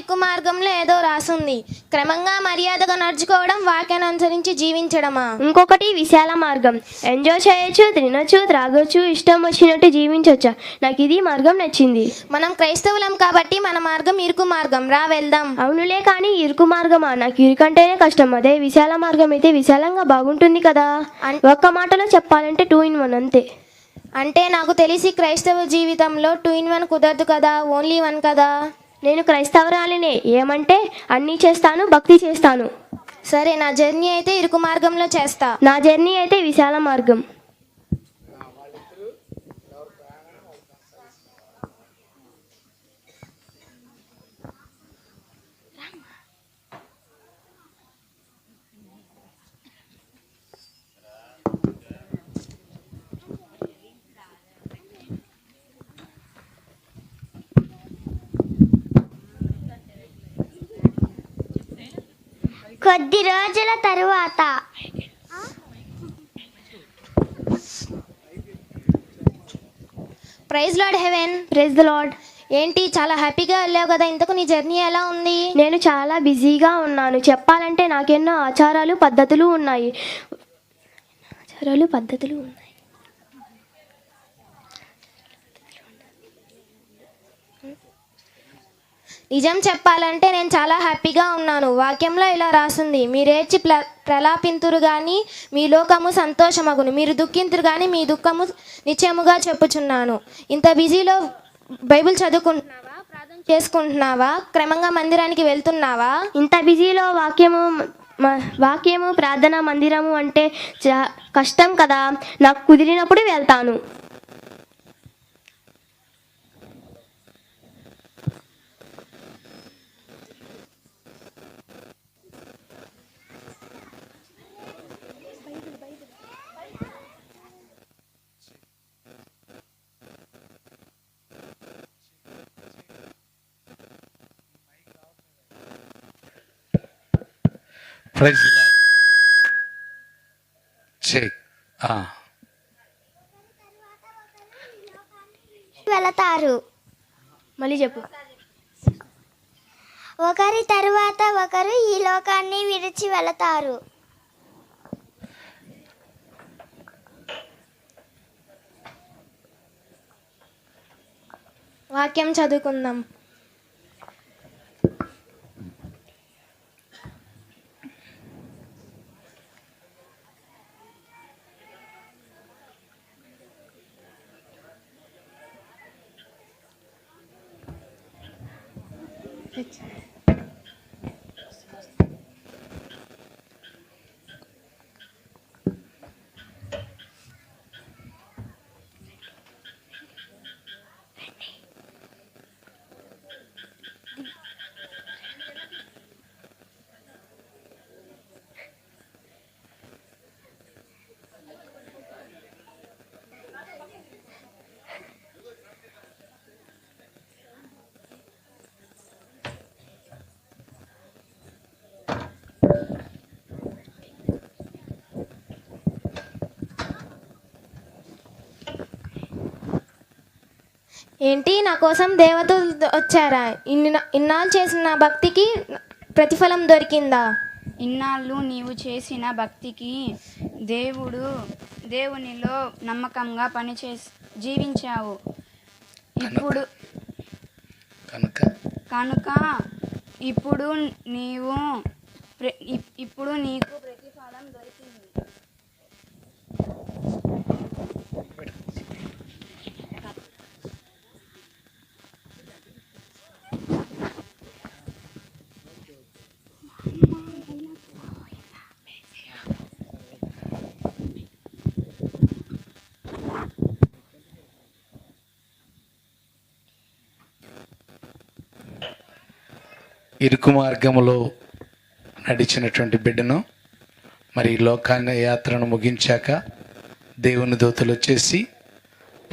ఇరుకు మార్గంలో ఏదో రాసుంది. క్రమంగా మర్యాదగా నడుచుకోవడం వాక్యాన్ని అనుసరించి జీవించడమా? ఇంకొకటి విశాల మార్గం. ఎంజాయ్ చేయొచ్చు తినొచ్చు త్రాగొచ్చు ఇష్టం వచ్చినట్టు జీవించవచ్చు నాకు ఇది మార్గం నచ్చింది. మనం క్రైస్తవులం కాబట్టి మన మార్గం ఇరుకు మార్గం. రా వెళ్దాం. అవునులే కానీ ఇరుకు మార్గమా? నాకు ఇరుకంటేనే కష్టం. అదే విశాల మార్గం అయితే విశాలంగా బాగుంటుంది కదా. ఒక్క మాటలో చెప్పాలంటే టూ ఇన్ వన్ అంతే. అంటే నాకు తెలిసి క్రైస్తవ జీవితంలో టూ ఇన్ వన్ కుదరదు కదా? ఓన్లీ వన్ కదా? నేను క్రైస్తవరాలినే. ఏమంటే అన్నీ చేస్తాను భక్తి చేస్తాను. సరే నా జర్నీ అయితే ఇరుకు మార్గంలో చేస్తా. నా జర్నీ అయితే విశాల మార్గం. కొద్ది రోజుల తరువాత. Praise Lord heaven. Praise the Lord ఏంటి చాలా హ్యాపీగా వెళ్ళావు కదా? ఇంతకు నీ జర్నీ ఎలా ఉంది? నేను చాలా బిజీగా ఉన్నాను. చెప్పాలంటే నాకెన్నో ఆచారాలు పద్ధతులు ఉన్నాయి. ఆచారాలు పద్ధతులు ఉన్నాయి. నిజం చెప్పాలంటే నేను చాలా హ్యాపీగా ఉన్నాను. వాక్యంలో ఇలా రాసుంది. మీరేచి ప్ర ప్రలాపింతురు కానీ మీ లోకము సంతోషమగును. మీరు దుఃఖింతురు కానీ మీ దుఃఖము నిశ్చయముగా చెప్పుచున్నాను. ఇంత బిజీలో బైబిల్ చదువుకుంటున్నావా? ప్రార్థన చేసుకుంటున్నావా? క్రమంగా మందిరానికి వెళ్తున్నావా? ఇంత బిజీలో వాక్యము వాక్యము ప్రార్థన మందిరము అంటే కష్టం కదా. నాకు కుదిరినప్పుడు వెళ్తాను. ప్రైజ్ చెక్ వెళతారు మళ్ళీ చెప్పు. ఒకరి తరువాత ఒకరు ఈ లోకాన్ని విడిచి వెళతారు. వాక్యం చదువుకుందాం. Good. ఏంటి? నా కోసం దేవతలు వచ్చారా? ఇన్ని ఇన్నాళ్ళు చేసిన నా భక్తికి ప్రతిఫలం దొరికిందా? ఇన్నాళ్ళు నీవు చేసిన భక్తికి దేవుడు దేవునిలో నమ్మకంగా పనిచేసి జీవించావు. ఇప్పుడు కనుక కనుక ఇప్పుడు నీవు ప్ర- ఇప్- ఇప్పుడు నీకు ప్రతిఫలం దొరికింది. ఇరుకు మార్గములో నడిచినటువంటి బిడ్డను మరి లోకాన్ని యాత్రను ముగించాక దేవుని దూతలు వచ్చేసి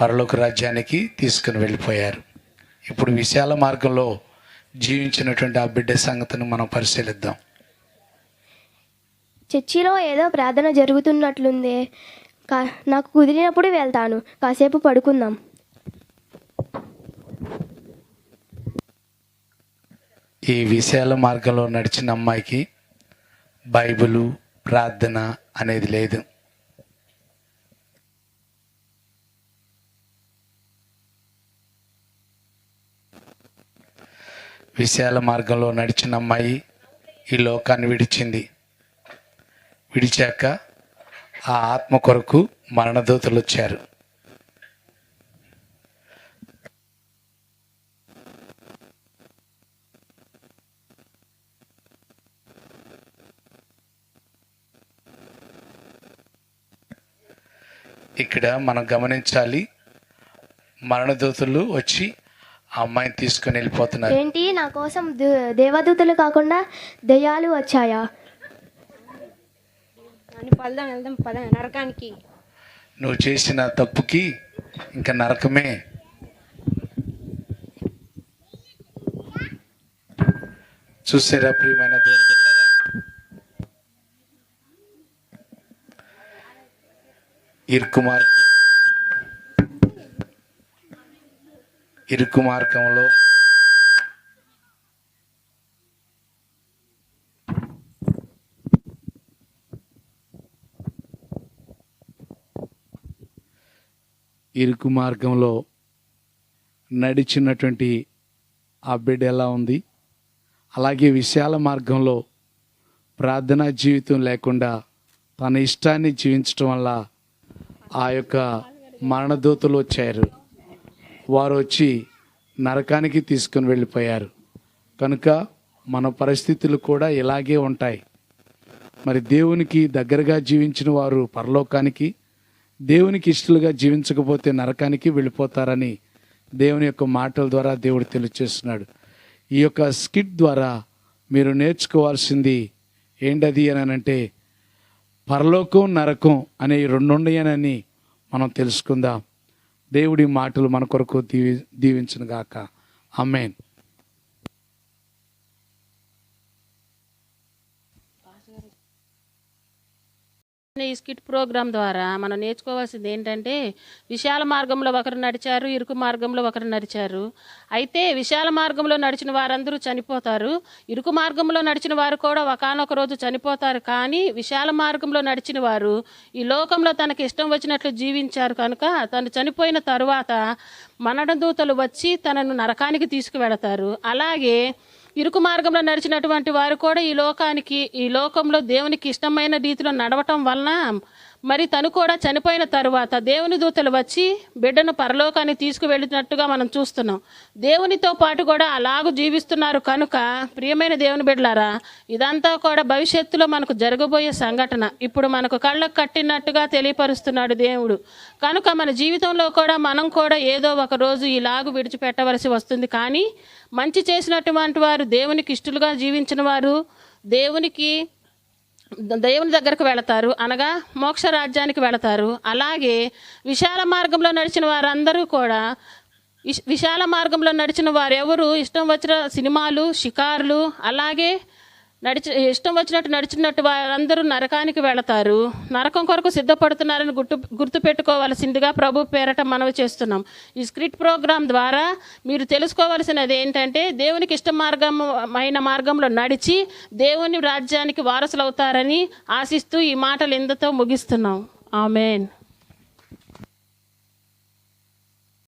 పరలోక రాజ్యానికి తీసుకుని వెళ్ళిపోయారు. ఇప్పుడు విశాల మార్గంలో జీవించినటువంటి ఆ బిడ్డ సంగతిని మనం పరిశీలిద్దాం. చర్చిలో ఏదో ప్రార్థన జరుగుతున్నట్లుందే. కా నాకు కుదిరినప్పుడు వెళ్తాను. కాసేపు పడుకుందాం. ఈ విశాల మార్గంలో నడిచిన అమ్మాయికి బైబిలు ప్రార్థన అనేది లేదు. విశాల మార్గంలో నడిచిన అమ్మాయి ఈ లోకాన్ని విడిచింది. విడిచాక ఆ ఆత్మ కొరకు మరణదూతలు వచ్చారు. ఇక్కడ మనం గమనించాలి మరణదూతలు వచ్చి ఆ అమ్మాయిని తీసుకొని వెళ్ళిపోతున్నారు. ఏంటి? నా కోసం దేవదూతలు కాకుండా దెయ్యాలు వచ్చాయా? అని పల్దాం వెళ్దాం పద నరకానికి. నువ్వు చేసిన తప్పుకి ఇంకా నరకమే. చూసారా ప్రియమైన దేవుని ఇరుకుమార్ ఇరుకు మార్గం ఇరుకు మార్గంలో ఇరుకు మార్గంలో నడిచినటువంటి ఆ బిడ్డ ఎలా ఉంది? అలాగే విశాల మార్గంలో ప్రార్థనా జీవితం లేకుండా తన ఇష్టాన్ని జీవించటం వల్ల ఆ యొక్క మరణదూతలు వచ్చారు. వారు వచ్చి నరకానికి తీసుకుని వెళ్ళిపోయారు. కనుక మన పరిస్థితులు కూడా ఇలాగే ఉంటాయి. మరి దేవునికి దగ్గరగా జీవించిన వారు పరలోకానికి దేవునికి ఇష్టలుగా జీవించకపోతే నరకానికి వెళ్ళిపోతారని దేవుని యొక్క మాటల ద్వారా దేవుడు తెలియచేస్తున్నాడు. ఈ యొక్క స్కిట్ ద్వారా మీరు నేర్చుకోవాల్సింది ఏంటది అని అంటే పరలోకం నరకం అనే రెండు ఉన్నాయనని మనం తెలుసుకుందాం. దేవుడి మాటలు మన కొరకు దీవి దీవించను గాక అమ్మేన్ ఈ స్కిట్ ప్రోగ్రాం ద్వారా మనం నేర్చుకోవాల్సింది ఏంటంటే విశాల మార్గంలో ఒకరు నడిచారు ఇరుకు మార్గంలో ఒకరు నడిచారు. అయితే విశాల మార్గంలో నడిచిన వారందరూ చనిపోతారు. ఇరుకు మార్గంలో నడిచిన వారు కూడా ఒకానొక రోజు చనిపోతారు. కానీ విశాల మార్గంలో నడిచిన వారు ఈ లోకంలో తనకి ఇష్టం వచ్చినట్లు జీవించారు కనుక తను చనిపోయిన తరువాత మనడదూతలు వచ్చి తనను నరకానికి తీసుకువెడతారు. అలాగే ఇరుకు మార్గంలో నడిచినటువంటి వారు కూడా ఈ లోకానికి ఈ లోకంలో దేవునికి ఇష్టమైన రీతిలో నడవటం వలన మరి తను కూడా చనిపోయిన తరువాత దేవుని దూతలు వచ్చి బిడ్డను పరలోకాన్ని తీసుకువెళ్ళినట్టుగా మనం చూస్తున్నాం. దేవునితో పాటు కూడా అలాగూ జీవిస్తున్నారు కనుక ప్రియమైన దేవుని బిడ్డలారా ఇదంతా కూడా భవిష్యత్తులో మనకు జరగబోయే సంఘటన. ఇప్పుడు మనకు కళ్ళకు కట్టినట్టుగా తెలియపరుస్తున్నాడు దేవుడు. కనుక మన జీవితంలో కూడా మనం కూడా ఏదో ఒక రోజు ఇలాగూ విడిచిపెట్టవలసి వస్తుంది. కానీ మంచి చేసినటువంటి వారు దేవునికి ఇష్టలుగా జీవించిన వారు దేవునికి దేవుని దగ్గరకు వెళతారు అనగా మోక్ష రాజ్యానికి వెళతారు. అలాగే విశాల మార్గంలో నడిచిన వారందరూ కూడా విశాల మార్గంలో నడిచిన వారెవరు? ఇష్టం వచ్చిన సినిమాలు షికారులు అలాగే నడిచి ఇష్టం వచ్చినట్టు నడిచినట్టు వారందరూ నరకానికి వెళతారు. నరకం కొరకు సిద్ధపడుతున్నారని గుర్తు గుర్తుపెట్టుకోవాల్సిందిగా ప్రభు పేరట మనవి చేస్తున్నాం. ఈ స్క్రిప్ట్ ప్రోగ్రాం ద్వారా మీరు తెలుసుకోవాల్సినది ఏంటంటే దేవునికి ఇష్ట మార్గం అయిన మార్గంలో నడిచి దేవుని రాజ్యానికి వారసులవుతారని ఆశిస్తూ ఈ మాటలు ఇందుతో ముగిస్తున్నాం. ఆమెన్.